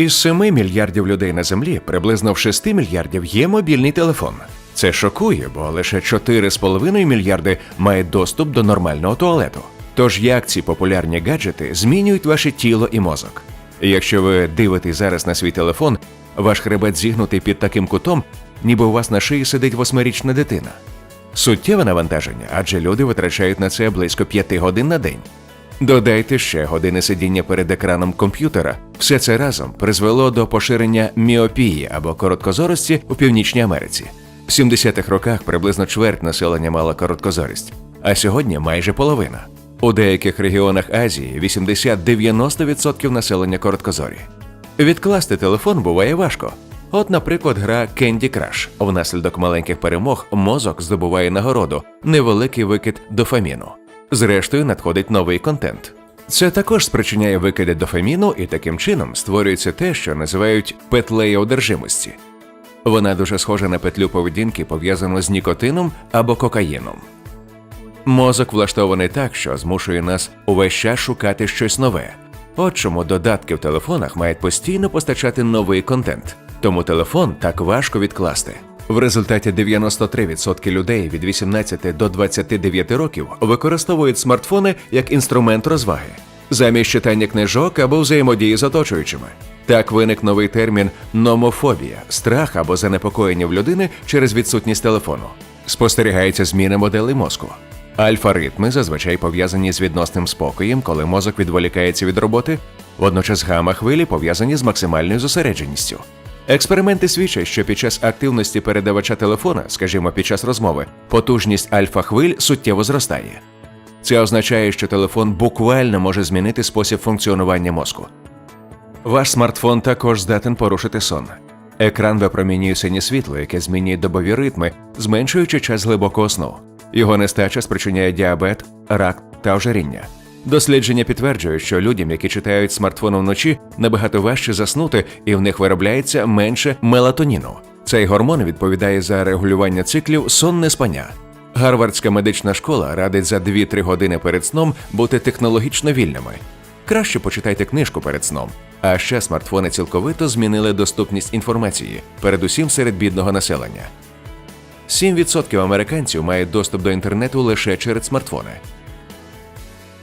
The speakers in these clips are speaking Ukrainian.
Із 7 мільярдів людей на землі приблизно в 6 мільярдів є мобільний телефон. Це шокує, бо лише 4,5 мільярди мають доступ до нормального туалету. Тож як ці популярні гаджети змінюють ваше тіло і мозок? Якщо ви дивитесь зараз на свій телефон, ваш хребет зігнутий під таким кутом, ніби у вас на шиї сидить восьмирічна дитина. Суттєве навантаження, адже люди витрачають на це близько 5 годин на день. Додайте ще години сидіння перед екраном комп'ютера. Все це разом призвело до поширення міопії або короткозорості у Північній Америці. В 70-х роках приблизно чверть населення мала короткозорість, а сьогодні майже половина. У деяких регіонах Азії 80-90% населення короткозорі. Відкласти телефон буває важко. От, наприклад, гра Candy Crush. Внаслідок маленьких перемог мозок здобуває нагороду, невеликий викид дофаміну. Зрештою, надходить новий контент. Це також спричиняє викиди дофаміну, і таким чином створюється те, що називають петлею одержимості. Вона дуже схожа на петлю поведінки, пов'язану з нікотином або кокаїном. Мозок влаштований так, що змушує нас увесь час шукати щось нове. От чому додатки в телефонах мають постійно постачати новий контент, тому телефон так важко відкласти. В результаті 93% людей від 18 до 29 років використовують смартфони як інструмент розваги, замість читання книжок або взаємодії з оточуючими. Так виник новий термін номофобія страх або занепокоєння в людини через відсутність телефону. Спостерігається зміна моделей мозку. Альфа-ритми зазвичай пов'язані з відносним спокоєм, коли мозок відволікається від роботи, водночас гамма-хвилі пов'язані з максимальною зосередженістю. Експерименти свідчать, що під час активності передавача телефона, скажімо, під час розмови, потужність альфа-хвиль суттєво зростає. Це означає, що телефон буквально може змінити спосіб функціонування мозку. Ваш смартфон також здатен порушити сон. Екран випромінює синє світло, яке змінює добові ритми, зменшуючи час глибокого сну. Його нестача спричиняє діабет, рак та ожиріння. Дослідження підтверджують, що людям, які читають смартфон вночі, набагато важче заснути, і в них виробляється менше мелатоніну. Цей гормон відповідає за регулювання циклів сонне спання. Гарвардська медична школа радить за 2-3 години перед сном бути технологічно вільними. Краще почитайте книжку перед сном. А ще смартфони цілковито змінили доступність інформації, передусім серед бідного населення. 7% американців мають доступ до інтернету лише через смартфони.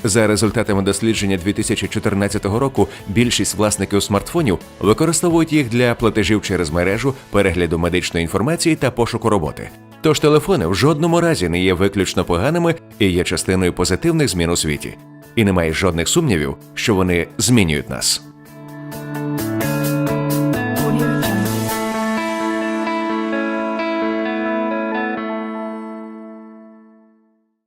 За результатами дослідження 2014 року, більшість власників смартфонів використовують їх для платежів через мережу, перегляду медичної інформації та пошуку роботи. Тож телефони в жодному разі не є виключно поганими і є частиною позитивних змін у світі. І немає жодних сумнівів, що вони змінюють нас.